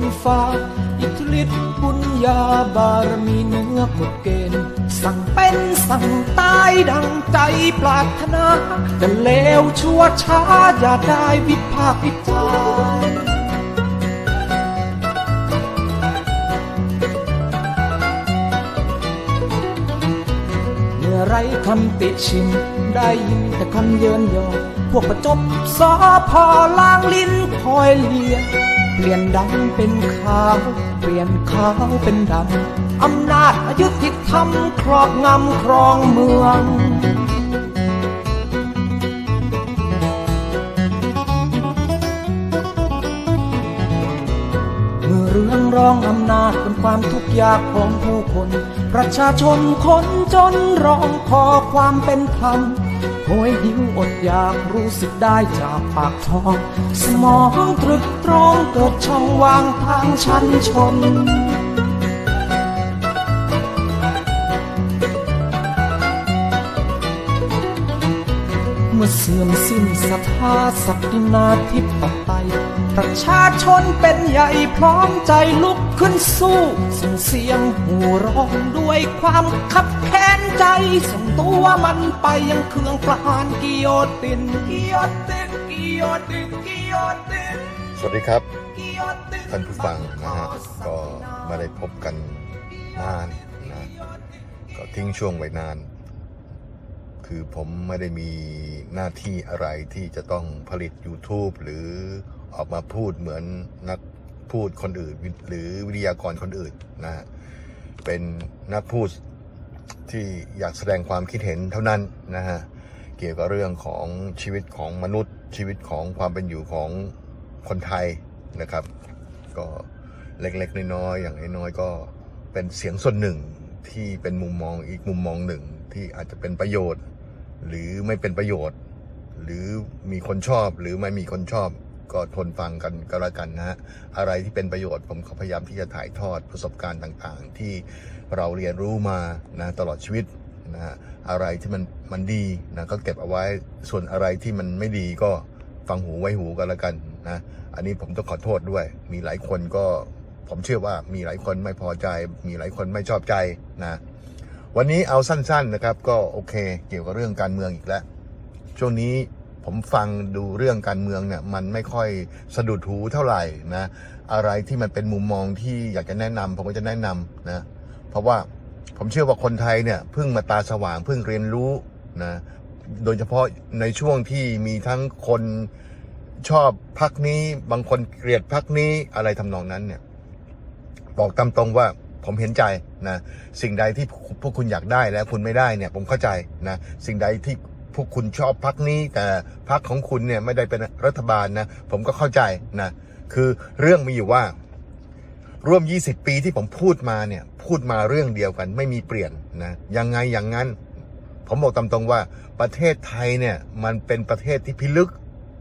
นฟ้าอิทธิฤทธิ์บุญญาบารมีเนื้อกฎเกณฑ์ สั่งเป็นสั่งตายดังใจปรารถนาจะเลวชั่วช้าอย่าได้วิพากษ์วิจารณ์เมื่อไรคำติชิมได้ยินแต่คำเยินยอ พวกประจบสอพอล้างลิ้นคอยเลีย เปลี่ยนดำเป็นขาว เปลี่ยนขาวเป็นดำ อำนาจอายุติธรรมครอบงำครองเมืองเมื่อเรื่องร้องอำนาจเป็นความทุกข์ยากของผู้คน ประชาชนคนจนร้องขอความเป็นธรรม โหยหิวอดอยากรู้สึกได้จากปากท้อง สมองตรึกตรองเกิดช่องว่างทางชั้นชนเมื่อเสื่อมสิ้นศรัทธาศักดินาธิปไตยประชาชนเป็นใหญ่พร้อมใจลุกขึ้นสู้ส่งเสียงหูร้องด้วยความขับ ใจส่งตัวมันไปยังเครื่องประหารกิโยตินกิโยตินกิโยตินกิโยตินสวัสดีครับกิโยตินท่านผู้ฟังนะฮะก็ไม่ได้พบกันนานนะก็ทิ้งช่วงไว้นาน คือผมไม่ได้มีหน้าที่อะไรที่จะต้องผลิต YouTube หรือออกมาพูดเหมือนนักพูดคนอื่น หรือวิทยากรคนอื่นนะฮะเป็นนักพูด ที่อยากแสดงความคิดเห็นเท่านั้นนะฮะเกี่ยวกับเรื่องของชีวิตของมนุษย์ชีวิตของความเป็นอยู่ของคนไทยนะครับ ก็เล็กๆน้อยๆอย่างน้อยๆก็เป็นเสียงส่วนหนึ่งที่เป็นมุมมองอีกมุมมองหนึ่งที่อาจจะเป็นประโยชน์ หรือไม่เป็นประโยชน์ หรือมีคนชอบหรือไม่มีคนชอบ ก็ทนฟังกันก็แล้วกันนะฮะอะไรที่เป็นประโยชน์ผมก็พยายามที่จะถ่ายทอดประสบการณ์ต่างๆ ที่เราเรียนรู้มานะตลอดชีวิตนะฮะอะไรที่มันมันดีนะก็เก็บเอาไว้ส่วนอะไรที่มันไม่ดีก็ฟังหูไว้หูกันแล้วกันนะอันนี้ผมต้องขอโทษด้วย มีหลายคนก็ผมเชื่อว่ามีหลายคนไม่พอใจ มีหลายคนไม่ชอบใจนะวันนี้เอาสั้นๆนะครับ ก็โอเค เกี่ยวกับเรื่องการเมืองอีกแล้วช่วงนี้ ผมฟังดูเรื่องการเมืองเนี่ยมันไม่ค่อยสะดุดหูเท่าไหร่นะอะไรที่มันเป็นมุมมองที่อยากจะแนะนำผมก็จะแนะนำนะเพราะว่าผมเชื่อว่าคนไทยเนี่ยเพิ่งมาตาสว่างเพิ่งเรียนรู้นะโดยเฉพาะในช่วงที่มีทั้งคนชอบพักนี้ บางคนเกลียดพักนี้อะไรทำนองนั้นเนี่ยบอกตามตรงว่าผมเห็นใจนะสิ่งใดที่พวกคุณอยากได้แล้วคุณไม่ได้เนี่ย ผมเข้าใจนะสิ่งใดที่ พวกคุณชอบพักนี้ แต่พักของคุณเนี่ยไม่ได้เป็นรัฐบาลนะ ผมก็เข้าใจนะ คือเรื่องมีอยู่ว่า ร่วม 20 ปีที่ผมพูดมาเนี่ย พูดมาเรื่องเดียวกัน ไม่มีเปลี่ยนนะยังไงอย่างนั้น ผมบอกตามตรงว่าประเทศไทยเนี่ยมันเป็นประเทศที่พิลึก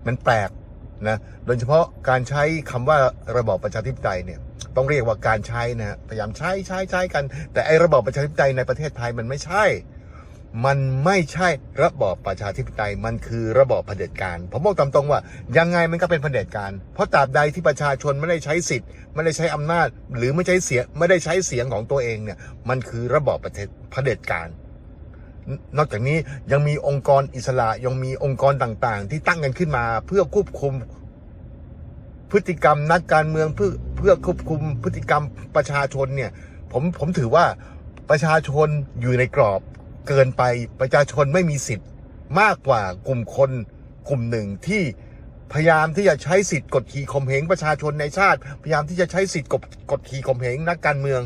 มันแปลกนะโดยเฉพาะการใช้คำว่าระบอบประชาธิปไตยเนี่ยต้องเรียกว่าการใช้นะฮะพยายามใช้ใช้ใช้กัน แต่ไอ้ระบอบประชาธิปไตยในประเทศไทยมันไม่ใช่ มันไม่ใช่ระบอบประชาธิปไตย มันคือระบอบเผด็จการผมบอกตามตรงว่า ยังไงมันก็เป็นเผด็จการ เพราะตราบใดที่ประชาชนไม่ได้ใช้สิทธิ์ ไม่ได้ใช้อำนาจ หรือไม่ใช้เสียงไม่ได้ใช้เสียงของตัวเองเนี่ย มันคือระบอบเผด็จการ นอกจากนี้ยังมีองค์กรอิสระยังมีองค์กรต่างๆ ที่ตั้งกันขึ้นมาเพื่อควบคุมพฤติกรรมนักการเมืองเพื่อเพื่อควบคุมพฤติกรรมประชาชนเนี่ย ผมผมถือว่าประชาชนอยู่ในกรอบ เกินไปประชาชนไม่มีสิทธิ์มากกว่ากลุ่มคนกลุ่มหนึ่งที่พยายามที่จะใช้สิทธิ์กดขี่ข่มเหงประชาชนในชาติ พยายามที่จะใช้สิทธิ์กดกดขี่ข่มเหงนักการเมือง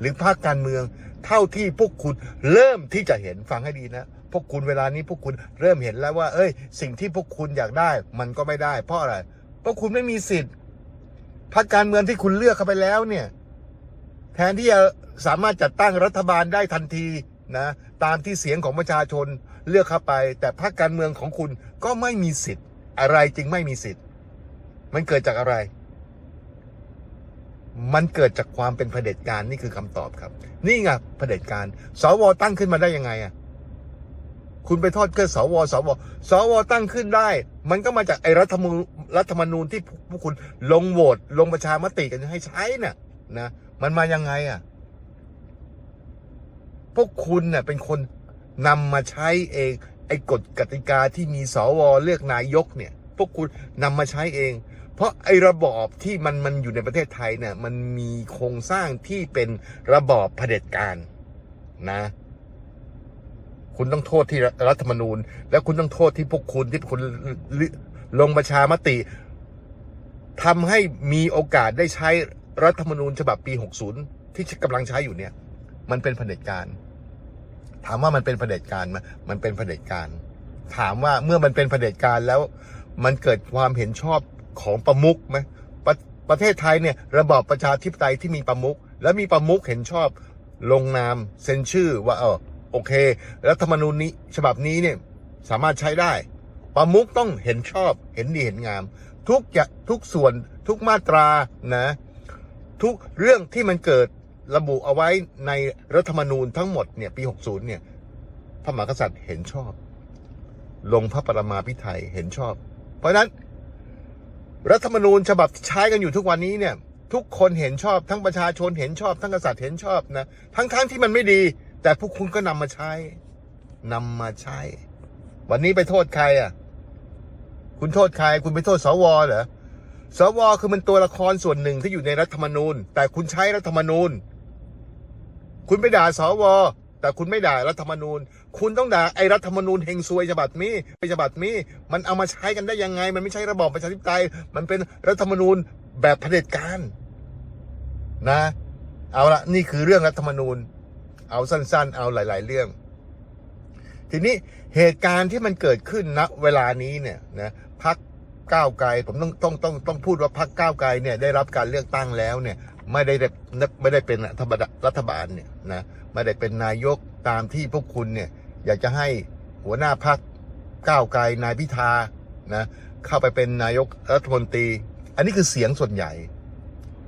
หรือภาคการเมือง เท่าที่พวกคุณเริ่มที่จะเห็นฟังให้ดีนะพวกคุณเวลานี้พวกคุณเริ่มเห็นแล้วว่า เอ้ย สิ่งที่พวกคุณอยากได้ มันก็ไม่ได้ เพราะอะไรเพราะคุณไม่มีสิทธิ์พรรคการเมืองที่คุณเลือกเข้าไปแล้วเนี่ย แทนที่จะสามารถจัดตั้งรัฐบาลได้ทันที นะตามที่เสียงของประชาชนเลือกเข้าไป แต่พรรคการเมืองของคุณก็ไม่มีสิทธิ์ อะไรจึงไม่มีสิทธิ์ มันเกิดจากอะไร มันเกิดจากความเป็นเผด็จการนี่คือคำตอบครับ นี่ไงเผด็จการสวตั้งขึ้นมาได้ยังไงอะคุณไปโทษแค่สวสวสวตั้งขึ้นได้ มันก็มาจากไอ้รัฐมนูรัฐธรรมนูญที่พวกคุณลงโหวตลงประชามติกันให้ใช้น่ะนะมันมายังไงอะ วกคุณเน่ะเป็นคนนำมาใช้เอง ไอ้กฎกติกาที่มีสวเลือกนายกเนี่ย พวกคุณนำมาใช้เอง เพราะไอ้ระบอบที่มันมันอยู่ในประเทศไทยเนี่ยมันมีโครงสร้างที่เป็นระบอบเผด็จการนะ คุณต้องโทษที่รัฐธรรมนูญ และคุณต้องโทษที่พวกคุณที่คุณลงประชามติทำให้มีโอกาสได้ใช้รัฐธรรมนูญฉบับปี 60 ที่กำลังใช้อยู่เนี่ย มันเป็นเผด็จการ ถามว่ามันเป็นเผด็จการไหมมันเป็นเผด็จการ ถามว่าเมื่อมันเป็นเผด็จการแล้ว มันเกิดความเห็นชอบของประมุขไหมประประเทศไทยเนี่ยระบอบประชาธิปไตยที่มีประมุขและมีประมุขเห็นชอบลงนามเซ็นชื่อว่าเออโอเครัฐธรรมนูญนี้ฉบับนี้เนี่ยสามารถใช้ได้ ประมุขต้องเห็นชอบเห็นดีเห็นงาม ทุกอย่างทุกส่วนทุกมาตรานะ ทุกเรื่องที่มันเกิด ระบุเอาไว้ในรัฐธรรมนูญทั้งหมดเนี่ยปี 60 เนี่ยพระมหากษัตริย์เห็นชอบ ลงพระปรมาภิไธยเห็นชอบ เพราะนั้นรัฐธรรมนูญฉบับใช้กันอยู่ทุกวันนี้เนี่ย ทุกคนเห็นชอบทั้งประชาชนเห็นชอบ ทั้งกษัตริย์เห็นชอบนะทั้งๆทที่มันไม่ดี แต่พวกคุณก็นำมาใช้นำมาใช้ วันนี้ไปโทษใครอะ คุณโทษใคร คุณไปโทษสวเหรอสวคือมันตัวละครส่วนหนึ่งที่อยู่ในรัฐธรรมนูญ แต่คุณใช้รัฐธรรมนูญ คุณไปด่าสวแต่คุณไม่ด่ารัฐธรรมนูญ คุณต้องด่าไอ้รัฐธรรมนูญเฮงซวยฉบับนี้ไอ้ฉบับนี้ มันเอามาใช้กันได้ยังไง มันไม่ใช่ระบอบประชาธิปไตย มันเป็นรัฐธรรมนูญแบบเผด็จการนะ เอาละนี่คือเรื่องรัฐธรรมนูญ เอาสั้นๆ เอาหลาย ๆ เรื่อง ทีนี้เหตุการณ์ที่มันเกิดขึ้นณเวลานี้เนี่ยนะพักก้าวไกลผมต้องต้องต้องต้องพูดว่าพักก้าวไกลเนี่ยได้รับการเลือกตั้งแล้วเนี่ย ไม่ได้ไม่ได้เป็นรัฐบาลเนี่ยนะไม่ได้เป็นนายกตามที่พวกคุณเนี่ย อยากจะให้หัวหน้าพักก้าวไกลนายพิธานะเข้าไปเป็นนายกรัฐมนตรี อันนี้คือเสียงส่วนใหญ่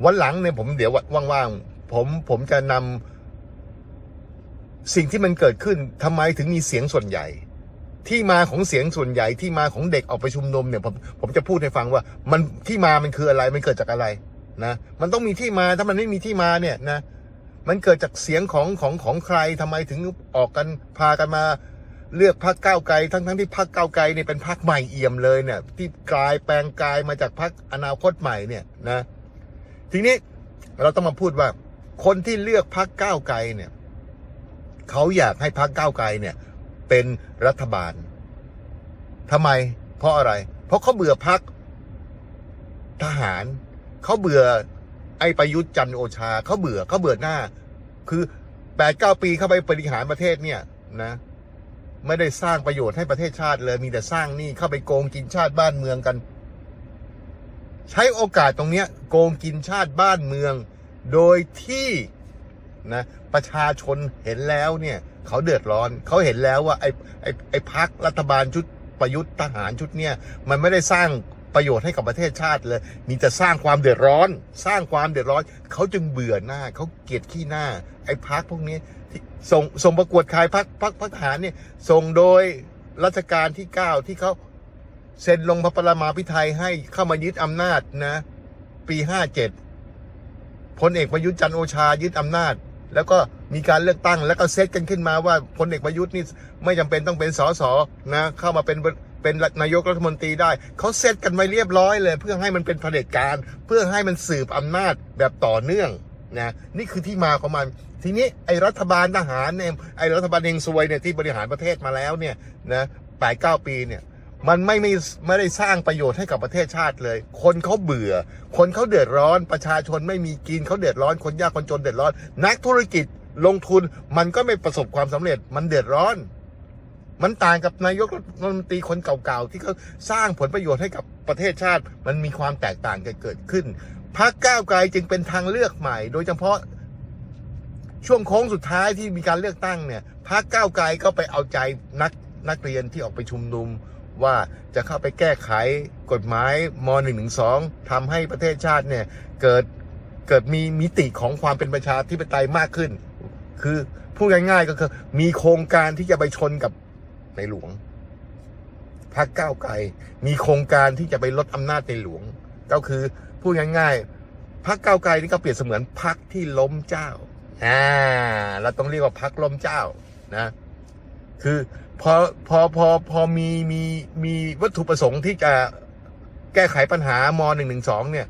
วันหลังเนี่ยผมเดี๋ยวว่างๆผมผมจะนำสิ่งที่มันเกิดขึ้นทำไมถึงมีเสียงส่วนใหญ่ ที่มาของเสียงส่วนใหญ่ที่มาของเด็กออกไปชุมนุมเนี่ยผมผมจะพูดให้ฟังว่า มันที่มามันคืออะไรมันเกิดจากอะไร นะมันต้องมีที่มาถ้ามันไม่มีที่มาเนี่ยนะมันเกิดจากเสียงของของของใครทำไมถึงออกกันพากันมาเลือกพรรคก้าวไกลทั้งทั้งที่พรรคก้าวไกลเนี่ยเป็นพรรคใหม่เอี่ยมเลยเนี่ย ที่กลายแปลงกายมาจากพรรคอนาคตใหม่เนี่ยนะ ทีนี้เราต้องมาพูดว่า คนที่เลือกพรรคก้าวไกลเนี่ยเขาอยากให้พรรคก้าวไกลเนี่ย เป็นรัฐบาลทำไม เพราะอะไร เพราะเขาเบื่อพรรคทหาร เขาเบื่อไอ้ประยุทธ์จันโอชาเขาเบื่อเขาเบื่อหน้า คือแปดเก้าปีเข้าไปบริหารประเทศเนี่ยนะไม่ได้สร้างประโยชน์ให้ประเทศชาติเลย มีแต่สร้างหนี้เข้าไปโกงกินชาติบ้านเมืองกัน ใช้โอกาสตรงเนี้ย โกงกินชาติบ้านเมือง โดยที่นะประชาชนเห็นแล้วเนี่ย เขาเดือดร้อน เขาเห็นแล้วว่าไอ้ไอ้ไอ้พักรัฐบาลชุดประยุทธ์ทหารชุดเนี่ย มันไม่ได้สร้าง ประโยชน์ให้กับประเทศชาติเลย มีแต่สร้างความเดือดร้อน สร้างความเดือดร้อน เขาจึงเบื่อหน้า เขาเกลียดขี้หน้า ไอ้พักพวกนี้ที่ส่งส่งประกวดขายพักพักพักทหารเนี่ยส่งโดยรัชกาลที่เก้าที่เขาเซ็นลงพระปรมาภิไธยให้เข้ามายึดอำนาจนะ ปีห้าเจ็ดพลเอกประยุทธ์จันโอชายึดอำนาจ แล้วก็มีการเลือกตั้งแล้วก็เซตกันขึ้นมาว่าพลเอกประยุทธ์นี่ไม่จำเป็นต้องเป็นสสนะเข้ามาเป็น เป็นนายกรัฐมนตรีได้เขาเซตกันไว้เรียบร้อยเลย เพื่อให้มันเป็นเผด็จการ เพื่อให้มันสืบอำนาจแบบต่อเนื่องนะนี่คือที่มาของมัน ทีนี้ไอ้รัฐบาลทหารเนี่ยไอ้รัฐบาลเองซวยเนี่ยที่บริหารประเทศมาแล้วเนี่ยนะแปดเก้าปีเนี่ยมันไม่ไม่ไม่ได้สร้างประโยชน์ให้กับประเทศชาติเลย คนเขาเบื่อ คนเขาเดือดร้อน ประชาชนไม่มีกินเขาเดือดร้อน คนยากคนจนเดือดร้อน นักธุรกิจลงทุนมันก็ไม่ประสบความสำเร็จ มันเดือดร้อน มันต่างกับนายกรัฐมนตรีคนเก่าๆ ที่เขาสร้างผลประโยชน์ให้กับประเทศชาติ มันมีความแตกต่างกันเกิดขึ้นพรรคก้าวไกลจึงเป็นทางเลือกใหม่ โดยเฉพาะช่วงโค้งสุดท้ายที่มีการเลือกตั้งเนี่ยพรรคก้าวไกลก็ไปเอาใจนักนักเรียนที่ออกไปชุมนุมว่าจะเข้าไปแก้ไขกฎหมายม .112 ทำให้ประเทศชาติเนี่ยเกิดเกิดมีมิติของความเป็นประชาธิปไตยมากขึ้น คือพูดง่ายๆก็คือมีโครงการที่จะไปชนกับ ในหลวงพักก้าวไกลมีโครงการที่จะไปลดอำนาจในหลวง ก็คือพูดง่ายๆพักก้าวไกลนี่ก็เปรียบเสมือนพักที่ล้มเจ้าอ่าเราต้องเรียกว่าพักล้มเจ้านะ คือพอพอพอพอมีมีมีวัตถุประสงค์ที่จะแก้ไขปัญหามหนึ่งหนึ่งสองเนี่ย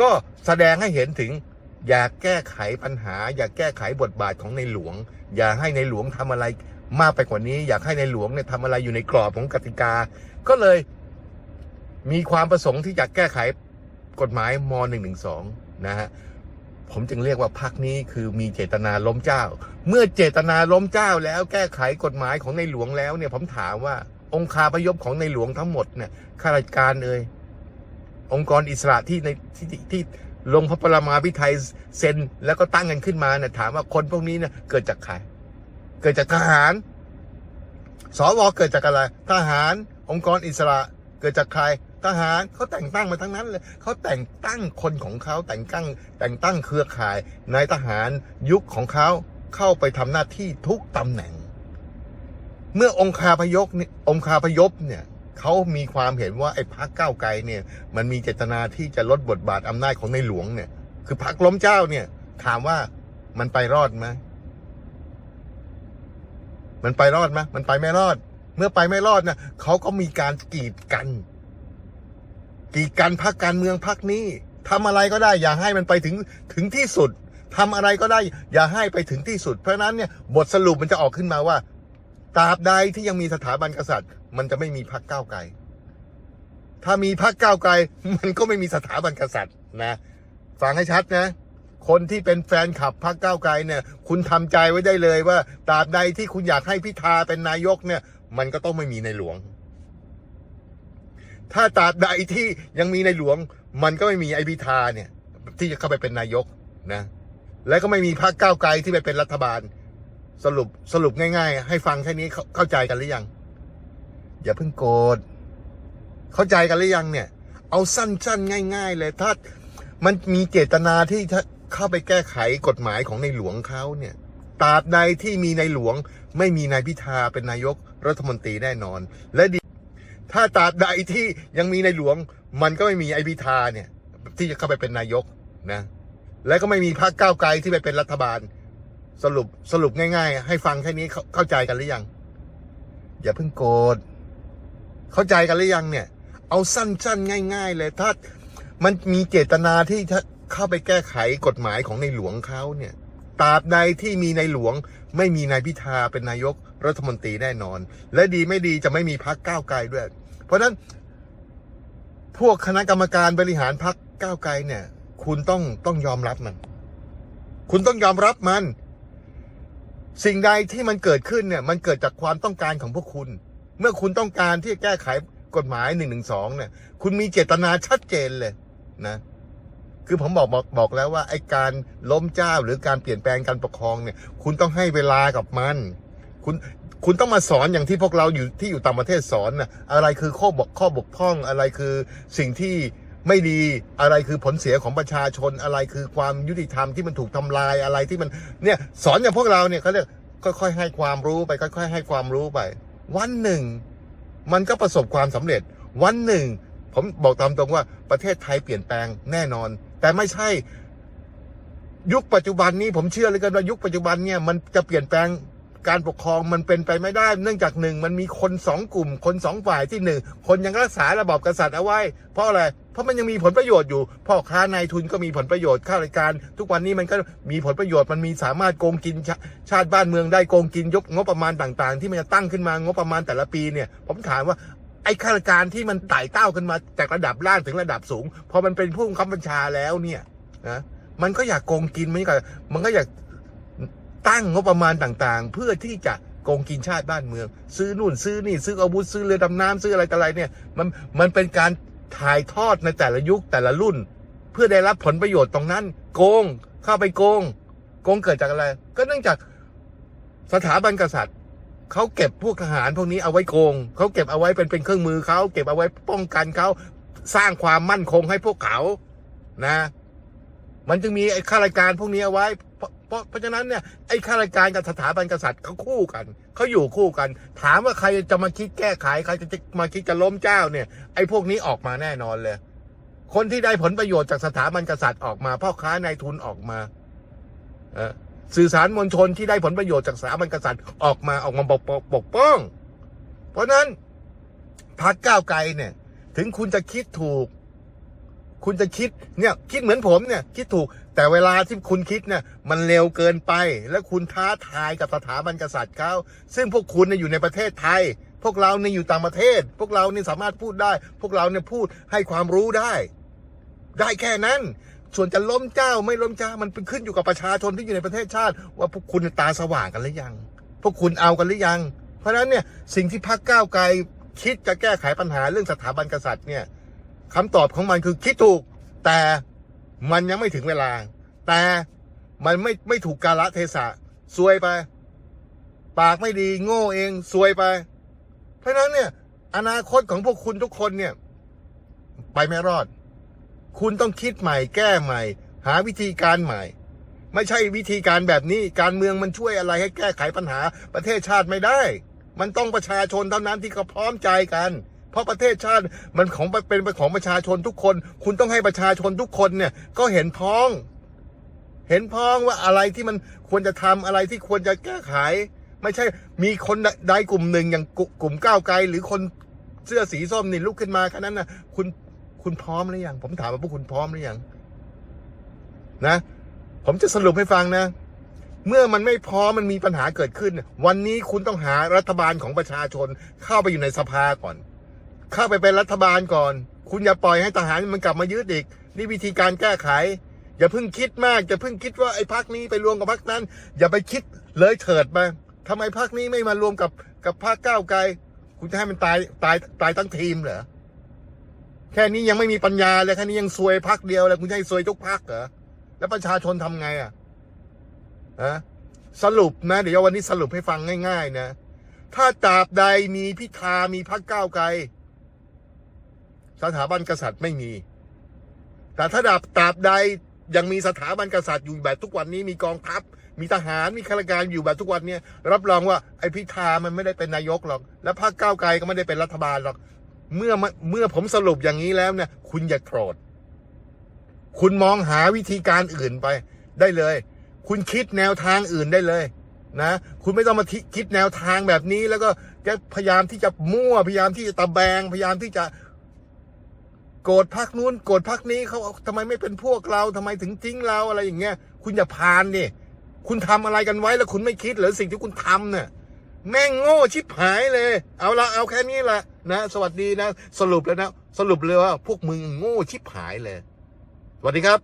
ก็แสดงให้เห็นถึง อยากแก้ไขปัญหา อยากแก้ไขบทบาทของในหลวง อย่าให้ในหลวงทำอะไร มากไปกว่านี้ อยากให้ในหลวงเนี่ยทำอะไรอยู่ในกรอบของกติกา ก็เลยมีความประสงค์ที่จะแก้ไขกฎหมายม .112 นะฮะผมจึงเรียกว่าพักนี้คือมีเจตนาล้มเจ้า เมื่อเจตนาล้มเจ้าแล้วแก้ไขกฎหมายของในหลวงแล้วเนี่ยผมถามว่าองค์คาพยพของในหลวงทั้งหมดเนี่ยข้าราชการเอ่ยองค์กรอิสระที่ในที่ที่ที่ลงพระปรมาภิไธยเซ็นแล้วก็ตั้งกันขึ้นมาเนี่ยถามว่าคนพวกนี้เนี่ยเกิดจากใคร เกิดจากทหาร สวเกิดจากอะไร ทหาร องค์กรอิสระ เกิดจากใคร ทหารเขาแต่งตั้งมาทั้งนั้นเลยเขาแต่งตั้งคนของเขาแต่งตั้ง แต่งตั้งเครือข่ายนายทหารยุคของเขาเข้าไปทำหน้าที่ทุกตำแหน่ง เมื่อองคาพยพเนี่ยองคาพยพเนี่ยเขามีความเห็นว่าไอ้พักก้าวไกลเนี่ย มันมีเจตนาที่จะลดบทบาทอำนาจของในหลวงเนี่ย คือพักล้มเจ้าเนี่ย ถามว่ามันไปรอดไหม มันไปรอดไหมมันไปไม่รอด เมื่อไปไม่รอดนะเขาก็มีการกีดกัน กีดกันพักการเมืองพักนี้ทำอะไรก็ได้ อย่าให้มันไปถึงถึงที่สุดทำอะไรก็ได้ อย่าให้ไปถึงที่สุด เพราะฉะนั้นเนี่ยบทสรุปมันจะออกขึ้นมาว่าตราบใดที่ยังมีสถาบันกษัตริย์ มันจะไม่มีพักก้าวไกล ถ้ามีพักก้าวไกล มันก็ไม่มีสถาบันกษัตริย์นะฟังให้ชัดนะ คนที่เป็นแฟนคลับพรรคก้าวไกลเนี่ย คุณทำใจไว้ได้เลยว่าตราบใดที่คุณอยากให้พิธาเป็นนายกเนี่ย มันก็ต้องไม่มีในหลวง ถ้าตราบใดที่ยังมีในหลวง มันก็ไม่มีไอพิธาเนี่ย ที่จะเข้าไปเป็นนายกนะ และก็ไม่มีพรรคก้าวไกลที่ไปเป็นรัฐบาล สรุปสรุปง่าย ๆ ให้ฟังแค่นี้เข้าใจกันหรือยัง อย่าเพิ่งโกรธเข้าใจกันหรือยังเนี่ย เอาสั้นๆ ง่าย ๆ เลยถ้ามันมีเจตนาที่ เข้าไปแก้ไขกฎหมายของในหลวงเขาเนี่ยตราบใดที่มีในหลวงไม่มีนายพิธาเป็นนายกรัฐมนตรีแน่นอน และดี ถ้าตราบใดที่ยังมีในหลวง มันก็ไม่มีไอพิธาเนี่ย ที่จะเข้าไปเป็นนายกนะ และก็ไม่มีพรรคก้าวไกลที่ไปเป็นรัฐบาล สรุปสรุปง่าย ๆ ให้ฟังแค่นี้เข้าใจกันหรือยัง อย่าเพิ่งโกรธเข้าใจกันหรือยังเนี่ย เอาสั้นๆ ง่าย ๆ เลยถ้ามันมีเจตนาที่ เข้าไปแก้ไขกฎหมายของในหลวงเขาเนี่ยตราบใดที่มีในหลวงไม่มีนายพิธาเป็นนายกรัฐมนตรีแน่นอน และดีไม่ดีจะไม่มีพักก้าวไกลด้วย เพราะฉะนั้นพวกคณะกรรมการบริหารพักก้าวไกลเนี่ย คุณต้องต้องยอมรับมัน คุณต้องยอมรับมัน สิ่งใดที่มันเกิดขึ้นเนี่ย มันเกิดจากความต้องการของพวกคุณ เมื่อคุณต้องการที่จะแก้ไขกฎหมายหนึ่งหนึ่งสองเนี่ย คุณมีเจตนาชัดเจนเลยนะ คือผมบอกบอกบอกแล้วว่าไอ้การล้มเจ้าหรือการเปลี่ยนแปลงการปกครองเนี่ย คุณต้องให้เวลากับมัน คุณคุณต้องมาสอนอย่างที่พวกเราอยู่ที่อยู่ต่างประเทศสอนนะอะไรคือข้อบกข้อบกพร่องอะไรคือสิ่งที่ไม่ดีอะไรคือผลเสียของประชาชนอะไรคือความยุติธรรมที่มันถูกทำลายอะไรที่มันเนี่ยสอนอย่างพวกเราเนี่ยเขาเรียกค่อยๆให้ความรู้ไปค่อย ๆ ให้ความรู้ไป วันหนึ่ง มันก็ประสบความสำเร็จ วันหนึ่ง ผมบอกตามตรงว่าประเทศไทยเปลี่ยนแปลงแน่นอน แต่ไม่ใช่ ยุคปัจจุบันนี้ผมเชื่อเลยกันว่ายุคปัจจุบันเนี่ยมันจะเปลี่ยนแปลงการปกครองมันเป็นไปไม่ได้ เนื่องจากหนึ่งมันมีคนสองกลุ่ม คนสองฝ่ายที่หนึ่งคนยังรักษาระบอบกษัตริย์เอาไว้ เพราะอะไรเพราะมันยังมีผลประโยชน์อยู่พ่อค้านายทุนก็มีผลประโยชน์ข้าราชการ ทุกวันนี้มันก็มีผลประโยชน์มันมีสามารถโกงกินชชาติบ้านเมืองได้โกงกินยกงบประมาณต่าง ๆ ที่มันจะตั้งขึ้นมางบประมาณแต่ละปีเนี่ย ผมถามว่า ไอ้ข้าราชการที่มันไต่เต้าขึ้นมาจากระดับล่างถึงระดับสูง พอมันเป็นผู้บังคับบัญชาแล้วเนี่ยนะมันก็อยากโกงกินมันก็มันก็อยากตั้งงบประมาณต่างๆ เพื่อที่จะโกงกินชาติบ้านเมือง ซื้อนู่นซื้อนี่ซื้ออาวุธซื้อเรือดำน้ำซื้ออะไรต่ออะไรเนี่ยมันมันเป็นการถ่ายทอดในแต่ละยุคแต่ละรุ่น เพื่อได้รับผลประโยชน์ตรงนั้น โกงเข้าไปโกง โกงเกิดจากอะไร ก็เนื่องจากสถาบันกษัตริย์ เขาเก็บพวกทหารพวกนี้เอาไว้โกงเขาเก็บเอาไว้เป็นเป็นเครื่องมือเขาเก็บเอาไว้ป้องกันเขาสร้างความมั่นคงให้พวกเขานะ มันจึงมีไอ้ข้าราชการพวกนี้เอาไว้พอพเพราะเพราะฉะนั้นเนี่ยไอ้ข้าราชการกับสถาบันกษัตริย์เขาคู่กันเขาอยู่คู่กัน ถามว่าใครจะมาคิดแก้ไขใครจะมาคิดจะล้มเจ้าเนี่ย ไอ้พวกนี้ออกมาแน่นอนเลย คนที่ได้ผลประโยชน์จากสถาบันกษัตริย์ออกมาพ่อค้านายทุนออกมา เออ สื่อสารมวลชนที่ได้ผลประโยชน์จากสถาบันกษัตริย์ออกมาออกมาปกปกปกป้อง เพราะนั้นพรรคก้าวไกลเนี่ย ถึงคุณจะคิดถูก คุณจะคิดเนี่ยคิดเหมือนผมเนี่ย คิดถูก แต่เวลาที่คุณคิดเนี่ย มันเร็วเกินไป แล้วคุณท้าทายกับสถาบันกษัตริย์เขาซึ่งพวกคุณเนี่ยอยู่ในประเทศไทย พวกเราเนี่ยอยู่ต่างประเทศ พวกเราเนี่ยสามารถพูดได้ พวกเราเนี่ยพูดให้ความรู้ได้ ได้แค่นั้น ส่วนจะล้มเจ้าไม่ล้มเจ้ามันเป็นขึ้นอยู่กับประชาชนที่อยู่ในประเทศชาติ ว่าพวกคุณตาสว่างกันหรือยัง พวกคุณเอากันหรือยัง เพราะฉะนั้นเนี่ยสิ่งที่พรรคก้าวไกลคิดจะแก้ไขปัญหาเรื่องสถาบันกษัตริย์เนี่ยคำตอบของมันคือคิดถูก แต่มันยังไม่ถึงเวลา แต่มันไม่ไม่ถูกกาลเทศะซวยไป ปากไม่ดีโง่เองซวยไป เพราะฉะนั้นเนี่ย อนาคตของพวกคุณทุกคนเนี่ย ไปไม่รอด คุณต้องคิดใหม่แก้ใหม่ หาวิธีการใหม่ ไม่ใช่วิธีการแบบนี้การเมืองมันช่วยอะไรให้แก้ไขปัญหาประเทศชาติไม่ได้ มันต้องประชาชนเท่านั้นที่เขาพร้อมใจกัน เพราะประเทศชาติมันของเป็นของประชาชนทุกคน คุณต้องให้ประชาชนทุกคนเนี่ยก็เห็นพ้อง เห็นพ้องว่าอะไรที่มันควรจะทำอะไรที่ควรจะแก้ไข ไม่ใช่มีคนใดกลุ่มหนึ่งอย่างกลุ่มก้าวไกล หรือคนเสื้อสีส้มนี่ลุกขึ้นมาแค่นั้นนะคุณ คุณพร้อมหรือยังผมถามว่าพวกคุณพร้อมหรือยังนะ ผมจะสรุปให้ฟังนะ เมื่อมันไม่พร้อมมันมีปัญหาเกิดขึ้น วันนี้คุณต้องหารัฐบาลของประชาชน เข้าไปอยู่ในสภาก่อน เข้าไปเป็นรัฐบาลก่อน คุณอย่าปล่อยให้ทหารมันกลับมายึดอีกนี่วิธีการแก้ไข อย่าเพิ่งคิดมากอย่าเพิ่งคิดว่าไอ้พักนี้ไปรวมกับพักนั้น อย่าไปคิดเลยเถิดมาทำไมพักนี้ไม่มารวมกับกับพักก้าวไกลคุณจะให้มันตายตายตายทั้งทีมเหรอ แค่นี้ยังไม่มีปัญญาเลยแค่นี้ยังซวยพักเดียวเลยคุณจะให้ซวยทุกพักเหรอแล้วประชาชนทำไงอะอะสรุปนะ เดี๋ยววันนี้สรุปให้ฟังง่ายๆนะถ้าตราบใดมีพิธามีพักก้าวไกล สถาบันกษัตริย์ไม่มี แต่ถ้าดาบตราบใดยังมีสถาบันกษัตริย์อยู่แบบทุกวันนี้มีกองทัพ มีทหารมีข้าราชการอยู่แบบทุกวันเนี้รับรองว่าไอ้พิธามันไม่ได้เป็นนายกหรอก และพรรคก้าวไกลก็ไม่ได้เป็นรัฐบาลหรอก เมื่อเมื่อผมสรุปอย่างนี้แล้วเนี่ย คุณอย่าโกรธ คุณมองหาวิธีการอื่นไป ได้เลย คุณคิดแนวทางอื่นได้เลย นะ คุณไม่ต้องมาคิดแนวทางแบบนี้ แล้วก็จะพยายามที่จะมั่ว พยายามที่จะตะแบง พยายามที่จะ โกรธพักนู้น โกรธพักนี้เขาทำไมไม่เป็นพวกเราทำไมถึงทิ้งเราอะไรอย่างเงี้ย คุณอย่าพานดิคุณทำอะไรกันไว้แล้วคุณไม่คิดหรือสิ่งที่คุณทำเนี่ยแม่งโง่ชิบหายเลย เอาละเอาแค่นี้แหละ นะ สวัสดีนะ สรุปแล้วนะ สรุปเลยว่าพวกมึงโง่ชิบหายเลย สวัสดีครับ